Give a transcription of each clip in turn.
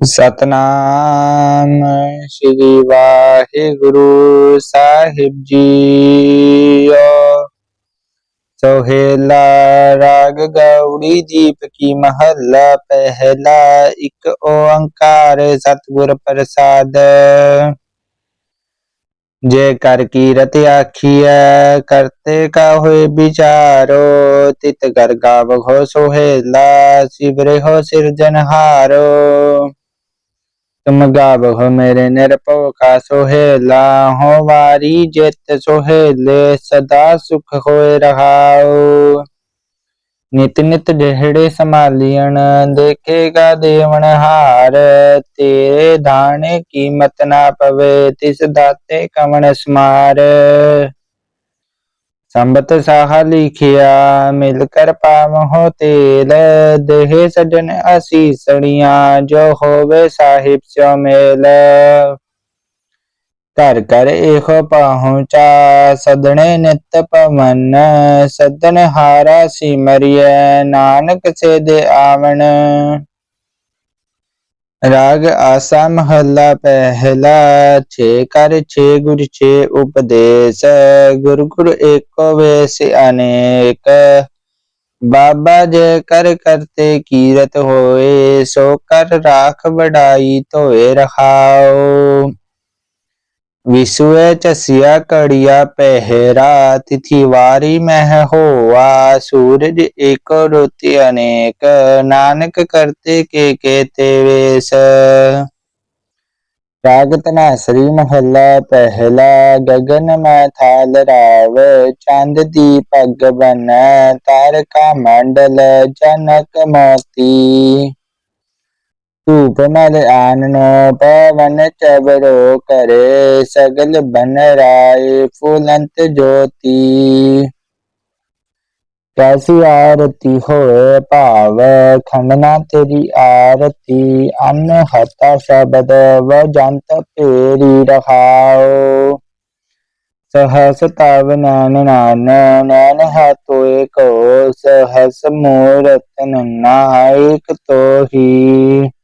ਸਤਨਾਮ ਸ੍ਰੀ ਵਾਹਿਗੁਰੂ ਸਾਹਿਬ ਜੀਓ। ਸੋਹੇਲਾ ਰਾਗ ਗੌੜੀ ਦੀਪ ਕੀ ਮਹੱਲਾ, ਪਹਿਲਾ ਇੱਕ ਓੰਕਾਰ ਸਤਿਗੁਰ ਪ੍ਰਸਾਦ। ਜੇ ਕਰ ਕੀਰਤ ਆਖੀਐ, ਕਰਤੇ ਕਾ ਹੋਏ ਵਿਚਾਰੋ, ਤਿਤ ਕਰ ਗਾਵੋ ਸੋਹੇਲਾ, ਸਿਵਰੇ ਹੋ ਸਿਰਜਨਹਾਰੋ ਤੁਮ ਗਾਵੋ ਮੇਰੇ ਨਿਰਭਉ ਕਾ ਸੋਹੇਲਾ ਹੋ ਵਾਰੀ ਜਿਤ ਸੋਹੇਲੇ, ਸਦਾ ਸੁਖ ਹੋਏ ਰਹਾਉ। ਨਿਤ ਨਿਤ ਜਿਹੜੇ ਸੰਭਾਲੀਣ ਦੇਖੇਗਾ ਦੇਵਨ ਹਾਰ। ਤੇਰੇ ਦਾਣੇ ਕੀਮਤ ਨਾ ਪਵੇ, ਤਿਸ ਦਾਤੇ ਕਵਣ ਸਮਾਰ। ਸੰਬਤ ਸਾਹ ਲਿਖਿਆ, ਮਿਲ ਕਰ ਪਾਵਹੁ ਤੇਲ, ਦੇਹ ਸਜਣ ਅਸੀਸਣੀਆਂ, ਜੋ ਹੋਵੇ ਸਾਹਿਬ ਸਿਉ ਮੇਲ। ਘਰ ਘਰ ਇਹੋ ਪਹੁੰਚਾ ਸਦਣੇ ਨਿਤ ਪਵਨ, ਸਦਨ ਹਾਰਾ ਸਿਮਰਿਐ, ਨਾਨਕ ਸੇ ਦੇ ਆਵਣ। ਰਾਗ ਆਸਾ ਮਹੱਲਾ ਪਹਿਲਾ, ਛੇ ਕਰ ਛੇ ਗੁਰ ਛੇ ਉਪਦੇਸ਼, ਗੁਰ ਗੁਰ ਏਕੋ ਵੇਸ ਅਨੇਕ। ਬਾਬਾ ਜੇ ਕਰ ਕਰਤੇ ਕੀਰਤ ਹੋਏ, ਸੋ ਕਰ ਰਾਖ ਵਡਾਈ ਧੋਏ ਰਹਾਓ ਵਿਸੁਏ ਚਸਿਆ ਕੜਿਆ ਪਹਿਰਾ, ਤਿਥੀ ਵਾਰੀ ਮਹਿ ਹੋਆ, ਸੂਰਜ ਏਕੋ ਰੋਤੀ ਅਨੇਕ, ਨਾਨਕ ਕਰਤੇ ਕੇ ਕੇਤੇ ਵੇਸ। ਰਾਗ ਤਨਾਸਰੀ ਮਹੱਲਾ ਪਹਿਲਾ, ਗਗਨ ਮੈਂ ਥਾਲ ਰਾਵ, ਚੰਦ ਦੀ ਪੱਗ ਬਨੈ, ਤਾਰਕਾ ਮੰਡਲ ਜਨਕ ਮੋਤੀ। ਧੂਪ ਮਲ ਆਨਨ ਪਵਨ ਚਬਰੋ ਕਰੇ, ਸਗਲ ਬਨ ਰਾਏ ਫੁਲੰਤ ਜੋਤੀ। ਕੈਸੀ ਆਰਤੀ ਹੋਏ ਭਾਵ, ਖੰਡਨਾ ਤੇਰੀ ਆਰਤੀ, ਅਨ ਹਤਾ ਸ਼ਬਦ ਵਜੰਤ ਪੇਰੀ ਰਖਾਓ ਸਹਸ ਤਵ ਨੈਨ ਨਾਨ, ਨੈਨ ਹੈ ਤੋਏ ਕੋ ਸਹਸ ਮੂਰਤ ਨਾਇਕ ਤੋਹੀ। ਸਹਸ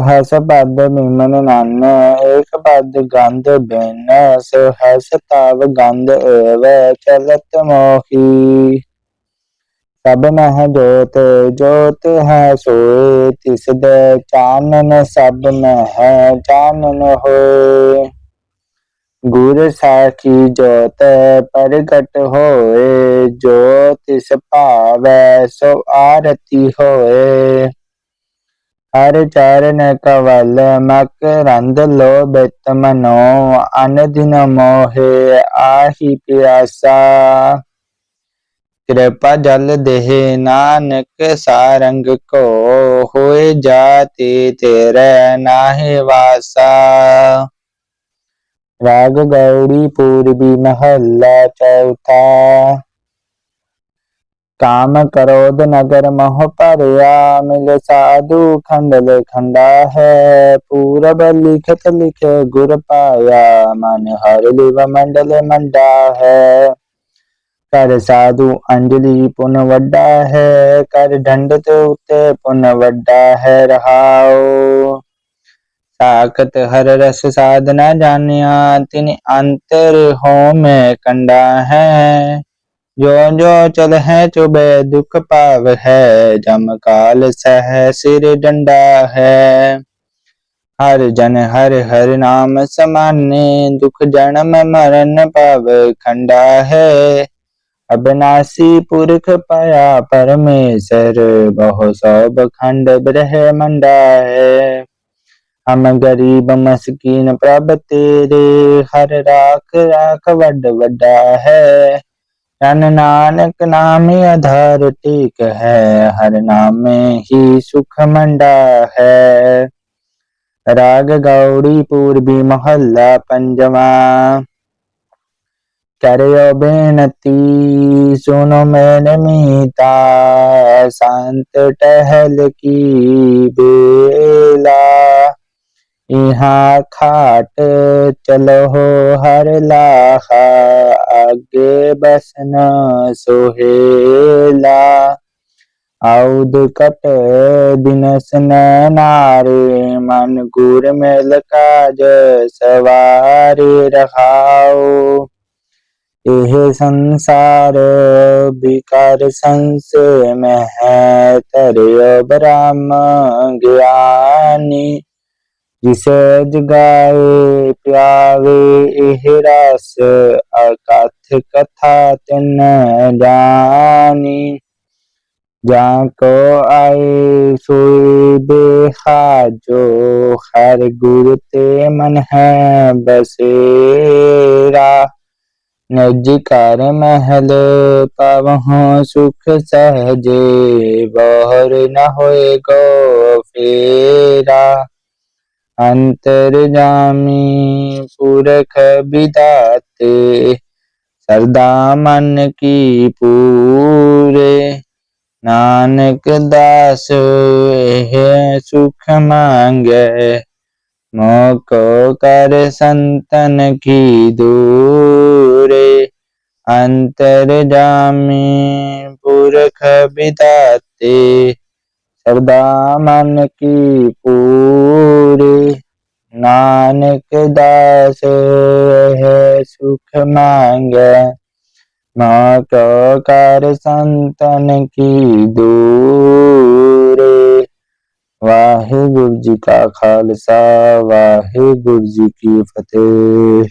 ਪਦ ਮਿਮਨ ਨਨ, ਏਕ ਪਦ ਗੰਧ ਬਿਨ ਸਹਸ ਤਵ ਗੰਧ ਏਵ ਚਲਤ ਮੋਹੀ। ਸਭ ਮਹਿ ਜੋਤ ਜੋਤ ਹੈ ਸੋਏ, ਤਿਸ ਦੇ ਚਾਨਨ ਸਭ ਮਹਿ, ਚਾਨਨ ਹੋਏ। ਗੁਰ ਸਾਖੀ ਜੋਤ ਪ੍ਰਗਟ ਹੋਏ, ਜੋ ਤਿਸ ਭਾਵੈ ਸੋ ਆਰਤੀ ਹੋਏ। ਹਰ ਚਰਨ ਕਵਲ ਮਕਰੰਦ ਲੋਭਿਤ ਮਨੋ, ਅਨ ਦਿਨ ਮੋਹੇ ਆਹੀ ਪਿਆਸਾ। ਕਿਰਪਾ ਜਲ ਦੇਹ ਨਾਨਕ, ਸਾਰੰਗ ਕੋ, ਹੋਏ ਜਾਤੀ ਤੇਰੇ ਨਾਹਿ ਵਾਸਾ। ਰਾਗ ਗੌੜੀ ਪੂਰਬੀ ਮਹੱਲਾ ਚੌਥਾ। ਕਾਮ ਕਰੋਧ ਨਗਰ ਮੋਹ ਭਰਿਆ ਮਿਲ ਸਾਧੂ ਖੰਡਲ ਖੰਡਾ ਹੈ ਪੂਰਬ ਲਿਖਤ ਲਿਖ ਗੁਰ ਪਾਇਆ ਮਨ ਹਰ ਲਿਵ ਮੰਡਲ ਮੰਡਾ ਹੈ ਕਰ ਸਾਧੂ ਅੰਜਲੀ ਪੁਨ ਵੱਡਾ ਹੈ ਕਰ ਡੰਡਤ ਉਤੇ ਪੁਨ ਵੱਡਾ ਹੈ ਰਹਾਓ ਤਾਕਤ ਹਰ ਰਸ ਸਾਧਨਾ ਜਾਣਿਆ ਤਿਨ ਅੰਤਰ ਹੋ ਮੈਂ ਕੰਡਾ ਹੈ ਜੋ ਜੋ ਚਲ ਹੈ ਚੁਬੇ ਦੁਖ ਪਾਵ ਹੈ, ਜਮ ਕਾਲ ਸਹਿ ਸਿਰ ਡੰਡਾ ਹੈ। ਹਰ ਜਨ ਹਰ ਹਰ ਨਾਮ ਸਮਾਨੇ, ਦੁਖ ਜਨਮ ਮਰਨ ਭਵ ਖੰਡਾ ਹੈ। ਅਬਨਾਸੀ ਪੁਰਖ ਪਾਇਆ ਪਰਮੇਸ਼ਰ, ਬਹੁ ਸਭ ਖੰਡ ਬ੍ਰਹਮੰਡਾ ਹੈ। ਹਮ ਗਰੀਬ ਮਸਕੀਨ ਪ੍ਰਭ ਤੇਰੇ, ਹਰ ਰਾਖ ਰਾਖ ਵੱਡ ਵੱਡਾ ਹੈ। ਤਨ ਨਾਨਕ ਨਾਮੇ ਆਧਾਰ ਟੇਕ ਹੈ, ਹਰ ਨਾਮੇ ਹੀ ਸੁਖ ਮੰਡਾ ਹੈ। ਰਾਗ ਗੌੜੀ ਪੂਰਬੀ ਮਹੱਲਾ ਪੰਜਵਾ। ਕਰਿਓ ਬੇਨਤੀ ਸੁਨੋ ਮੈਨ ਮੀਤਾ, ਸੰਤ ਟਹਿਲ ਕੀ ਬੇਲਾ। ਇਹਾ ਖਾਟ ਚਲੋ ਹਰ ਲਾਹਾ, ਅੱਗੇ ਬਸਨ ਸੋਹੇਲਾ। ਆਉਦ ਕਟ ਦਿਨਸ ਨਾਰੇ ਮਨ ਗੁਰ ਮਿਲ ਕਾਜ ਸਵਾਰੇ ਰਖਾਓ ਇਹ ਸੰਸਾਰ ਵਿਕਾਰ ਸੰਸ ਮੈਂ ਹੈ ਤਰਿਓ ਬ੍ਰਹਮ ਗਿਆਨੀ। ਜਿਸੇ ਜਗਾਏ ਪਿਆਵੇ ਇਹ ਰਸ, ਅਕਥ ਕਥਾ ਤਿਨ ਜਾਨੀ ਜਾਂ ਕੋ ਆਏ ਸੋਈ ਬੇਖਾਜੋ ਹਰ ਗੁਰ ਤੇ ਮਨ ਹੈ ਬਸੇਰਾ। ਨਿਜ ਘਰ ਮਹਿਲ ਪਵਹੁ ਸੁਖ ਸਹਜੇ, ਬਹਰ ਨ ਹੋਏ ਕੋ ਫੇਰਾ। ਅੰਤਰ ਜਾਮੀ ਪੁਰਖ ਬਿਦਾਤੇ, ਸਰਦਾ ਮਨ ਕੀ ਪੂਰੇ, ਨਾਨਕ ਦਾਸ ਇਹ ਸੁਖ ਮੰਗੇ, ਮੋਕੋ ਕਰ ਸੰਤਨ ਕੀ ਦੂਰੇ, ਅੰਤਰ ਜਾਮੀ ਪੁਰਖ ਬਿਦਾਤੇ ਸਰਦਾ ਮਨ ਕੀ ਪੂਰੇ ਨਾਨਕ ਦਾਸ ਹੈ ਸੁਖ ਮੰਗੇ ਨਾ ਕੋ ਕਰ ਸੰਤਨ ਕੀ ਦੂਰੇ ਵਾਹਿਗੁਰੂ ਜੀ ਕਾ ਖਾਲਸਾ ਵਾਹਿਗੁਰੂ ਜੀ ਕੀ ਫਤਿਹ